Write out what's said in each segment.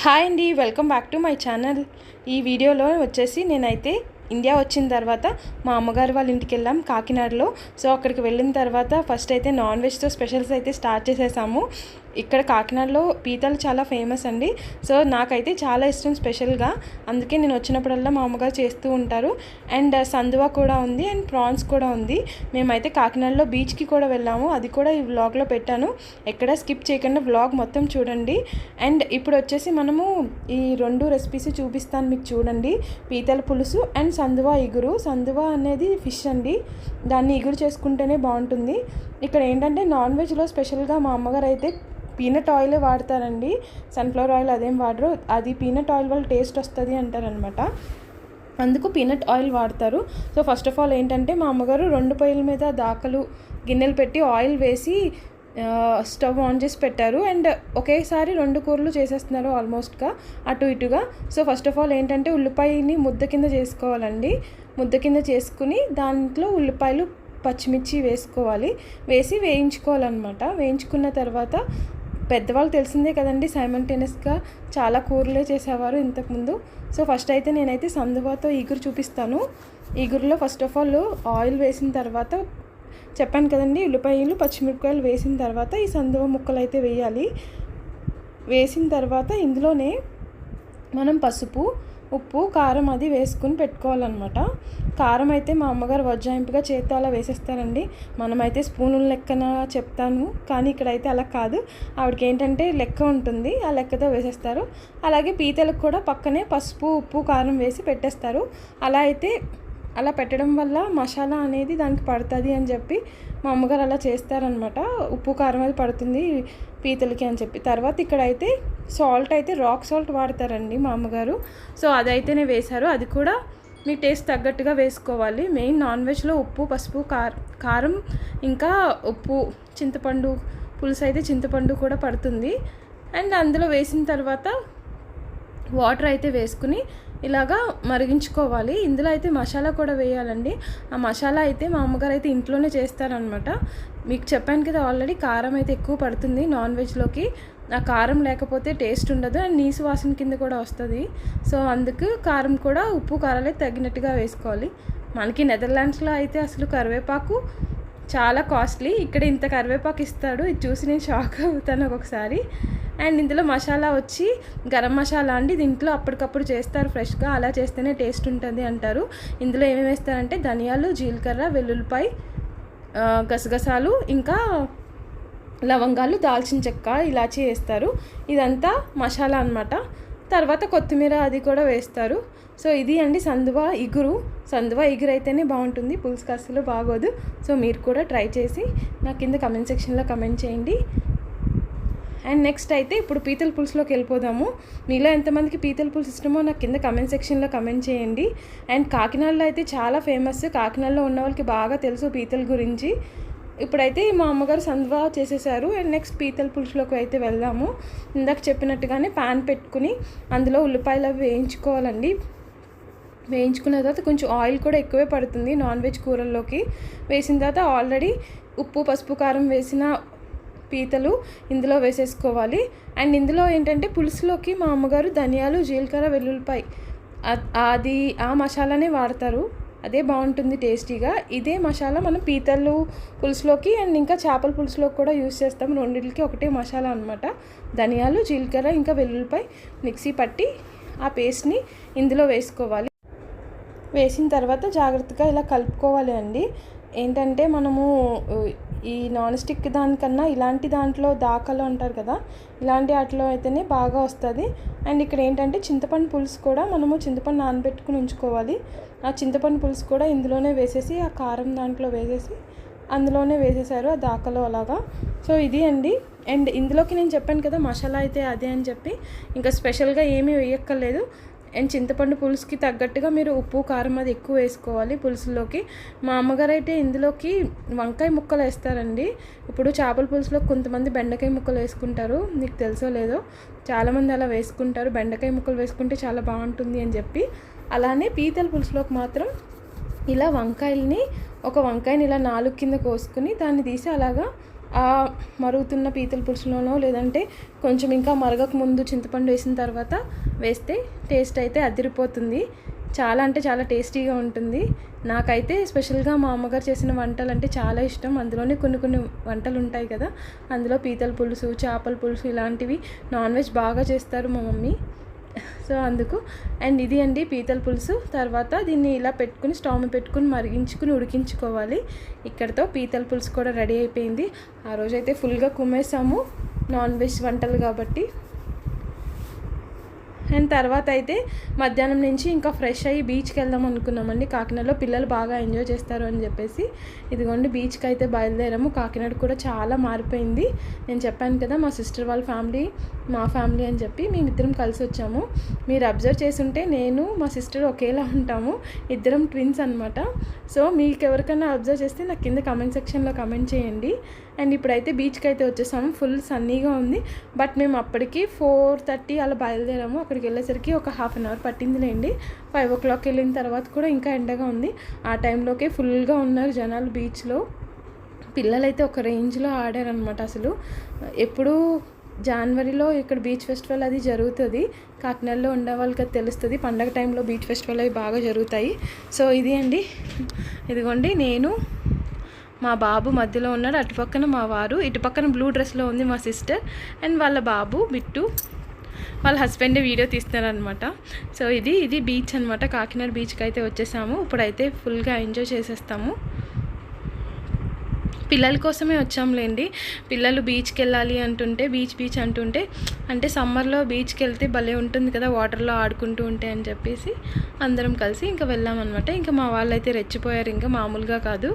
Hi అండి welcome back to my channel. ఈ వీడియోలో వచ్చేసి నేనైతే ఇండియా వచ్చిన తర్వాత మా అమ్మగారు వాళ్ళ ఇంటికి వెళ్ళాం కాకినాడలో. సో అక్కడికి వెళ్ళిన తర్వాత ఫస్ట్ అయితే నాన్ వెజ్తో స్పెషల్స్ అయితే స్టార్ట్ చేసేసాము. ఇక్కడ కాకినాడలో పీతలు చాలా ఫేమస్ అండి. సో నాకైతే చాలా ఇష్టం స్పెషల్గా అందుకే నేను వచ్చినప్పుడల్లా మా అమ్మగారు చేస్తూ ఉంటారు. అండ్ uh, సందువా కూడా ఉంది అండ్ ప్రాన్స్ కూడా ఉంది. మేమైతే కాకినాడలో బీచ్కి కూడా వెళ్ళాము. అది కూడా ఈ వ్లాగ్లో పెట్టాను. ఎక్కడ స్కిప్ చేయకుండా వ్లాగ్ మొత్తం చూడండి. అండ్ ఇప్పుడు వచ్చేసి మనము ఈ రెండు రెసిపీస్ చూపిస్తాను మీకు చూడండి. పీతల పులుసు అండ్ సందువా ఇగురు. సందువా అనేది ఫిష్ అండి. దాన్ని ఇగురు చేసుకుంటేనే బాగుంటుంది. ఇక్కడ ఏంటంటే నాన్ వెజ్లో స్పెషల్గా మా అమ్మగారు అయితే పీనట్ ఆయిలే వాడతారండి. సన్ఫ్లవర్ ఆయిల్ అదేం వాడరు. అది పీనట్ ఆయిల్ వల్ల టేస్ట్ వస్తుంది అంటారనమాట. అందుకు పీనట్ ఆయిల్ వాడతారు. సో ఫస్ట్ ఆఫ్ ఆల్ ఏంటంటే మా అమ్మగారు రెండు పొయ్యిల మీద దాకలు గిన్నెలు పెట్టి ఆయిల్ వేసి స్టవ్ ఆన్ చేసి పెట్టారు. అండ్ ఒకేసారి రెండు కూరలు చేసేస్తున్నారు ఆల్మోస్ట్గా అటు ఇటుగా. సో ఫస్ట్ ఆఫ్ ఆల్ ఏంటంటే ఉల్లిపాయని ముద్ద కింద చేసుకోవాలండి. ముద్ద కింద చేసుకుని దాంట్లో ఉల్లిపాయలు పచ్చిమిర్చి వేసుకోవాలి. వేసి వేయించుకోవాలన్నమాట. వేయించుకున్న తర్వాత పెద్దవాళ్ళు తెలిసిందే కదండి సైమల్టేనియస్గా చాలా కూరలే చేసేవారు ఇంతకుముందు. సో ఫస్ట్ అయితే నేనైతే సందువాతో ఈగురు చూపిస్తాను. ఈగురులో ఫస్ట్ ఆఫ్ ఆల్ ఆయిల్ వేసిన తర్వాత చెప్పాను కదండి ఉల్లిపాయలు పచ్చిమిరపకాయలు వేసిన తర్వాత ఈ సందువ ముక్కలు అయితే వేయాలి. వేసిన తర్వాత ఇందులోనే మనం పసుపు ఉప్పు కారం అది వేసుకుని పెట్టుకోవాలన్నమాట. కారం అయితే మా అమ్మగారు వజ్రాయింపుగా చేత్తో అలా వేసేస్తారండి. మనమైతే స్పూనుల లెక్కన చెప్తాను కానీ ఇక్కడైతే అలా కాదు. ఆవిడకి ఏంటంటే లెక్క ఉంటుంది ఆ లెక్కతో వేసేస్తారు. అలాగే పీతలకు కూడా పక్కనే పసుపు ఉప్పు కారం వేసి పెట్టేస్తారు. అలా అయితే అలా పెట్టడం వల్ల మసాలా అనేది దానికి పడుతుంది అని చెప్పి మా అమ్మగారు అలా చేస్తారనమాట ఉప్పు కారం అది పడుతుంది పీతలకి అని చెప్పి. తర్వాత ఇక్కడైతే సాల్ట్ అయితే రాక్ సాల్ట్ వాడతారండి మా అమ్మగారు. సో అదైతేనే వేశారు. అది కూడా మీ టేస్ట్ తగ్గట్టుగా వేసుకోవాలి. మెయిన్ నాన్ వెజ్లో ఉప్పు పసుపు కార్ కారం ఇంకా ఉప్పు చింతపండు పులుసు అయితే చింతపండు కూడా పడుతుంది. అండ్ అందులో వేసిన తర్వాత వాటర్ అయితే వేసుకుని ఇలాగా మరిగించుకోవాలి. ఇందులో అయితే మసాలా కూడా వేయాలండి. ఆ మసాలా అయితే మా అమ్మగారు అయితే ఇంట్లోనే చేస్తారనమాట మీకు చెప్పాను కదా ఆల్రెడీ కారం అయితే ఎక్కువ పడుతుంది నాన్ వెజ్లోకి. ఆ కారం లేకపోతే టేస్ట్ ఉండదు అండ్ నీసు వాసన కింద కూడా వస్తుంది. సో అందుకు కారం కూడా ఉప్పు కారాలే తగినట్టుగా వేసుకోవాలి. మనకి నెదర్లాండ్స్లో అయితే అసలు కరివేపాకు చాలా కాస్ట్లీ. ఇక్కడ ఇంత కరివేపాకు ఇస్తాడు. ఇది చూసి నేను షాక్ అవుతాను ఒక్కొక్కసారి. అండ్ ఇందులో మసాలా వచ్చి గరం మసాలా అండి. దీంట్లో అప్పటికప్పుడు చేస్తారు ఫ్రెష్గా. అలా చేస్తేనే టేస్ట్ ఉంటుంది అంటారు. ఇందులో ఏమేమి వేస్తారంటే ధనియాలు జీలకర్ర వెల్లుల్లిపాయ గసగసాలు ఇంకా లవంగాలు దాల్చిన చెక్క ఇలాచి వేస్తారు. ఇదంతా మసాలా అనమాట తర్వాత కొత్తిమీర అది కూడా వేస్తారు. సో ఇది అండి సందువ ఇగురు. సందువ ఇగురు అయితేనే బాగుంటుంది. పులుసుకి అస్సలు బాగోదు. సో మీరు కూడా ట్రై చేసి నా కింద కమెంట్ సెక్షన్లో కమెంట్ చేయండి. అండ్ నెక్స్ట్ అయితే ఇప్పుడు పీతల పులుసులోకి వెళ్ళిపోదాము. మీలో ఎంతమందికి పీతల పులుసు ఇష్టమో నాకు కింద కమెంట్ సెక్షన్లో కమెంట్ చేయండి. అండ్ కాకినాడలో అయితే చాలా ఫేమస్. కాకినాడలో ఉన్న వాళ్ళకి బాగా తెలుసు పీతల గురించి. ఇప్పుడైతే మా అమ్మగారు సంద్వా చేసేసారు. అండ్ నెక్స్ట్ పీతల పులుసులోకి అయితే వెళ్దాము. ఇందాక చెప్పినట్టుగానే ప్యాన్ పెట్టుకుని అందులో ఉల్లిపాయలు అవి వేయించుకోవాలండి. వేయించుకున్న తర్వాత కొంచెం ఆయిల్ కూడా ఎక్కువే పడుతుంది నాన్ వెజ్ కూరల్లోకి. వేసిన తర్వాత ఆల్రెడీ ఉప్పు పసుపు కారం వేసిన పీతలు ఇందులో వేసేసుకోవాలి. అండ్ ఇందులో ఏంటంటే పులుసులోకి మా అమ్మగారు ధనియాలు జీలకర్ర వెల్లుల్లిపాయ అది ఆ మసాలానే వాడతారు. అదే బాగుంటుంది టేస్టీగా. ఇదే మసాలా మనం పీతలు పులుసులోకి అండ్ ఇంకా చేపల పులుసులోకి కూడా యూస్ చేస్తాం. రెండింటికి ఒకటే మసాలా అనమాట ధనియాలు జీలకర్ర ఇంకా వెల్లుల్లిపై మిక్సీ పట్టి ఆ పేస్ట్ని ఇందులో వేసుకోవాలి. వేసిన తర్వాత జాగ్రత్తగా ఇలా కలుపుకోవాలి అండి. ఏంటంటే మనము ఈ నాన్ స్టిక్ దానికన్నా ఇలాంటి దాంట్లో దాకలు అంటారు కదా ఇలాంటి వాటిలో అయితేనే బాగా వస్తుంది. అండ్ ఇక్కడ ఏంటంటే చింతపండు పులుసు కూడా మనము చింతపండు నానబెట్టుకుని ఉంచుకోవాలి. ఆ చింతపండు పులుసు కూడా ఇందులోనే వేసేసి ఆ కారం దాంట్లో వేసేసి అందులోనే వేసేసారు ఆ దాకలో అలాగా. సో ఇది అండి. అండ్ ఇందులోకి నేను చెప్పాను కదా మసాలా అయితే అదే అని చెప్పి. ఇంకా స్పెషల్గా ఏమీ వేయక్కర్లేదు. అండ్ చింతపండు పులుసుకి తగ్గట్టుగా మీరు ఉప్పు కారం అది ఎక్కువ వేసుకోవాలి పులుసులోకి. మా అమ్మగారు అయితే ఇందులోకి వంకాయ ముక్కలు వేస్తారండి. ఇప్పుడు చేపల పులుసులో కొంతమంది బెండకాయ ముక్కలు వేసుకుంటారు. నీకు తెలుసో లేదో చాలామంది అలా వేసుకుంటారు. బెండకాయ ముక్కలు వేసుకుంటే చాలా బాగుంటుంది అని చెప్పి. అలానే పీతల పులుసులోకి మాత్రం ఇలా వంకాయల్ని ఒక వంకాయని ఇలా నాలుగు కింద కోసుకుని దాన్ని తీసి అలాగా ఆ మరుగుతున్న పీతల పులుసులోనో లేదంటే కొంచెం ఇంకా మరగక ముందు చింతపండు వేసిన తర్వాత వేస్తే టేస్ట్ అయితే అదిరిపోతుంది. చాలా అంటే చాలా టేస్టీగా ఉంటుంది. నాకైతే స్పెషల్గా మా అమ్మగారు చేసిన వంటలు అంటే చాలా ఇష్టం. అందులోనే కొన్ని కొన్ని వంటలు ఉంటాయి కదా అందులో పీతల పులుసు చేపల పులుసు ఇలాంటివి నాన్ వెజ్ బాగా చేస్తారు మా మమ్మీ. సో అందుకు అండ్ ఇది అండి పీతల పులుసు. తర్వాత దీన్ని ఇలా పెట్టుకుని స్టవ్ పెట్టుకుని మరిగించుకుని ఉడికించుకోవాలి. ఇక్కడతో పీతల పులుసు కూడా రెడీ అయిపోయింది. ఆ రోజైతే ఫుల్గా కుమ్మేసాము. నాన్ వెజ్ వంటలు కాబట్టి. అండ్ తర్వాత అయితే మధ్యాహ్నం నుంచి ఇంకా ఫ్రెష్ అయ్యి బీచ్కి వెళ్దాం అనుకున్నామండి. కాకినాడలో పిల్లలు బాగా ఎంజాయ్ చేస్తారు అని చెప్పేసి. ఇదిగోండి బీచ్కి అయితే బయలుదేరాము. కాకినాడ కూడా చాలా మారిపోయింది. నేను చెప్పాను కదా మా సిస్టర్ వాళ్ళ ఫ్యామిలీ మా ఫ్యామిలీ అని చెప్పి మేమిద్దరం కలిసి వచ్చాము. మీరు అబ్జర్వ్ చేస్తుంటే నేను మా సిస్టర్ ఒకేలా ఉంటాము. ఇద్దరం ట్విన్స్ అనమాట సో మీకు ఎవరికైనా అబ్జర్వ్ చేస్తే నాకు కింద కమెంట్ సెక్షన్లో కమెంట్ చేయండి. అండ్ ఇప్పుడైతే బీచ్కి అయితే వచ్చేసాము. ఫుల్ సన్నీగా ఉంది. బట్ మేము అప్పటికి ఫోర్ థర్టీ అలా బయలుదేరాము. అక్కడ అక్కడికి వెళ్ళేసరికి ఒక హాఫ్ అన్ అవర్ పట్టిందిలేండి. ఫైవ్ ఓ క్లాక్ వెళ్ళిన తర్వాత కూడా ఇంకా ఎండగా ఉంది. ఆ టైంలోకే ఫుల్గా ఉన్నారు జనాలు బీచ్లో పిల్లలైతే ఒక రేంజ్లో ఆడారనమాట అసలు. ఎప్పుడూ జనవరిలో ఇక్కడ బీచ్ ఫెస్టివల్ అది జరుగుతుంది. కాకినాడలో ఉండే వాళ్ళకి అది తెలుస్తుంది. పండగ టైంలో బీచ్ ఫెస్టివల్ అవి బాగా జరుగుతాయి. సో ఇది అండి. ఇదిగోండి నేను మా బాబు మధ్యలో ఉన్నాడు. అటు పక్కన మా వారు. ఇటు పక్కన బ్లూ డ్రెస్లో ఉంది మా సిస్టర్ అండ్ వాళ్ళ బాబు బిట్టు. వాళ్ళ హస్బెండ్ వీడియో తీస్తున్నారనమాట. సో ఇది ఇది బీచ్ అనమాట. కాకినాడ బీచ్కి అయితే వచ్చేసాము. ఇప్పుడైతే ఫుల్గా ఎంజాయ్ చేసేస్తాము. పిల్లల కోసమే వచ్చాంలేండి. పిల్లలు బీచ్కి వెళ్ళాలి అంటుంటే బీచ్ బీచ్ అంటుంటే అంటే సమ్మర్లో బీచ్కి వెళ్తే భలే ఉంటుంది కదా వాటర్లో ఆడుకుంటూ ఉంటే అని చెప్పేసి అందరం కలిసి ఇంకా వెళ్ళామన్నమాట ఇంకా మా వాళ్ళు అయితే రెచ్చిపోయారు. ఇంకా మామూలుగా కాదు.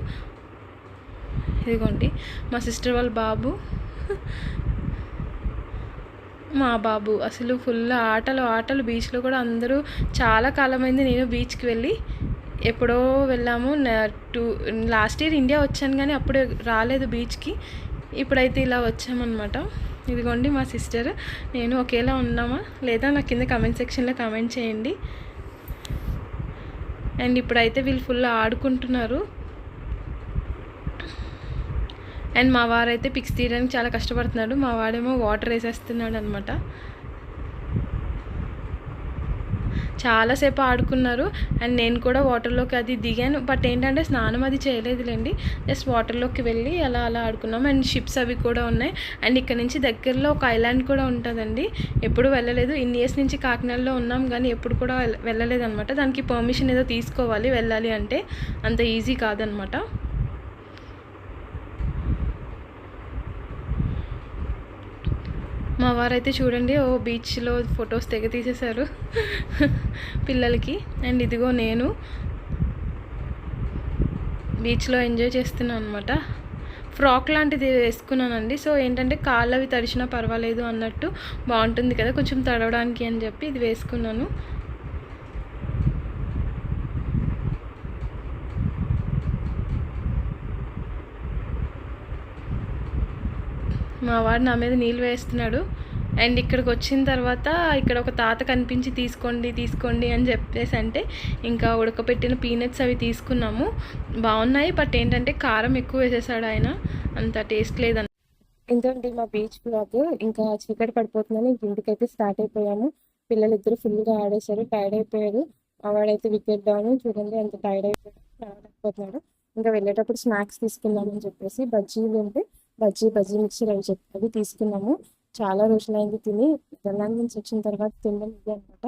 ఇదిగోండి మా సిస్టర్ వాళ్ళ బాబు. మా బాబు. అసలు ఫుల్ ఆటలు ఆటలు. బీచ్లో కూడా అందరూ చాలా కాలమైంది నేను బీచ్కి వెళ్ళి. ఎప్పుడో వెళ్ళాము. టూ లాస్ట్ ఇయర్ ఇండియా వచ్చాను కానీ అప్పుడే రాలేదు బీచ్కి ఇప్పుడైతే ఇలా వచ్చామన్నమాట. ఇదిగోండి మా సిస్టర్ నేను ఒకేలా ఉన్నామా? లేదా నా కింద కమెంట్ సెక్షన్లో కమెంట్ చేయండి. అండ్ ఇప్పుడైతే వీళ్ళు ఫుల్ ఆడుకుంటున్నారు. అండ్ మా వారైతే పిక్స్ తీయడానికి చాలా కష్టపడుతున్నాడు మా వాడేమో వాటర్ వేసేస్తున్నాడు అనమాట చాలాసేపు ఆడుకున్నారు. అండ్ నేను కూడా వాటర్లోకి అది దిగాను. బట్ ఏంటంటే స్నానం అది చేయలేదులేండి. జస్ట్ వాటర్లోకి వెళ్ళి అలా అలా ఆడుకున్నాం. అండ్ షిప్స్ అవి కూడా ఉన్నాయి. అండ్ ఇక్కడ నుంచి దగ్గరలో ఒక ఐలాండ్ కూడా ఉంటుందండి. ఎప్పుడు వెళ్ళలేదు. ఇన్ని ఇయర్స్ నుంచి కాకినాడలో ఉన్నాం కానీ ఎప్పుడు కూడా వెళ్ళలేదు అనమాట దానికి పర్మిషన్ ఏదో తీసుకోవాలి వెళ్ళాలి అంటే అంత ఈజీ కాదనమాట మా వారైతే చూడండి ఓ బీచ్లో ఫొటోస్ తెగ తీసేశారు. పిల్లలకి. అండ్ ఇదిగో నేను బీచ్లో ఎంజాయ్ చేస్తున్నాను అనమాట ఫ్రాక్ లాంటిది వేసుకున్నానండి. సో ఏంటంటే కాళ్ళు అవి తడిచినా పర్వాలేదు అన్నట్టు బాగుంటుంది కదా కొంచెం తడవడానికి అని చెప్పి ఇది వేసుకున్నాను. మా వాడు నా మీద నీళ్ళు వేస్తున్నాడు. అండ్ ఇక్కడికి వచ్చిన తర్వాత ఇక్కడ ఒక తాత కనిపించి తీసుకోండి తీసుకోండి అని చెప్పేసి అంటే ఇంకా ఉడకపెట్టిన పీనట్స్ అవి తీసుకున్నాము. బాగున్నాయి బట్ ఏంటంటే కారం ఎక్కువ వేసేసాడు ఆయన. అంత టేస్ట్ లేదని ఇంతండి మా బీచ్ బ్లాగ్ ఇంకా చీకటి పడిపోతుందని ఇంక ఇంటికైతే స్టార్ట్ అయిపోయాము. పిల్లలు ఇద్దరు ఫుల్గా ఆడేశారు టైర్డ్ అయిపోయారు. వాడైతే వికెట్ డౌన్ చూడండి ఎంత టైర్డ్ అయిపోయాడు ఇంకా వెళ్ళేటప్పుడు స్నాక్స్ తీసుకుందామని చెప్పేసి బజ్జీలు ఉంటే బజ్జీ బజ్జీ మిక్సర్ అని చెప్పి తీసుకున్నాము. చాలా రోజులైంది తిని తెలంగాణ నుంచి వచ్చిన తర్వాత తినడం ఇది అనమాట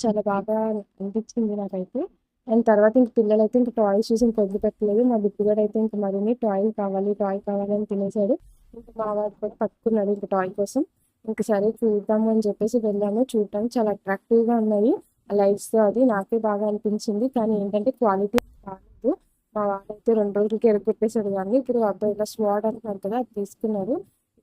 చాలా బాగా అనిపించింది నాకైతే. అండ్ తర్వాత ఇంక పిల్లలు అయితే ఇంకా టాయ్స్ చూసి ఇంక వదిలిపెట్టలేదు. మా బిడ్డగాడు అయితే ఇంకా మరిన్ని టాయ్ కావాలి టాయ్ కావాలి అని తినేసాడు ఇంకా మా వాడు కూడా పట్టుకున్నాడు ఇంకా టాయ్ కోసం. ఇంక సరే చూద్దాము అని చెప్పేసి వెళ్ళాము. చూడటానికి చాలా అట్రాక్టివ్గా ఉన్నాయి. ఆ లైట్స్ అది నాకే బాగా అనిపించింది. కానీ ఏంటంటే క్వాలిటీ బాగాలేదు మా వాడైతే రెండు రోజులకి ఎరగొట్టేశాడు కానీ ఇప్పుడు అబ్బాయి ఇలా స్వాడ్ అంటున్నారు కదా అది తీసుకున్నారు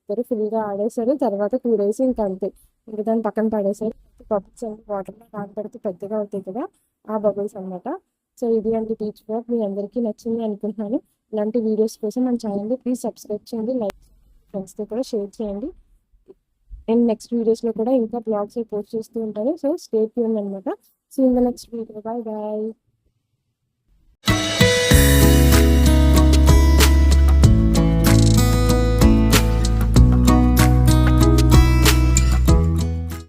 ఇద్దరు ఫుల్గా ఆడేశారు. తర్వాత టూ డేస్ ఇంక అంతే. ఇంకా దాన్ని పక్కన పడేశారు. బబుల్స్ అన్ని వాటర్లో నానబెడితే పెద్దగా అవుతాయి కదా ఆ బబుల్స్ అనమాట సో ఇది అండి బీచ్ వాక్ మీ అందరికీ నచ్చింది అనుకుంటున్నాను. ఇలాంటి వీడియోస్ కోసం మన ఛానల్ని ప్లీజ్ సబ్స్క్రైబ్ చేయండి. లైక్ ఫ్రెండ్స్తో కూడా షేర్ చేయండి. నేను నెక్స్ట్ వీడియోస్లో కూడా ఇంకా బ్లాగ్స్ పోస్ట్ చేస్తూ ఉంటాను. సో స్టే ట్యూన్ అనమాట so in the next video bye bye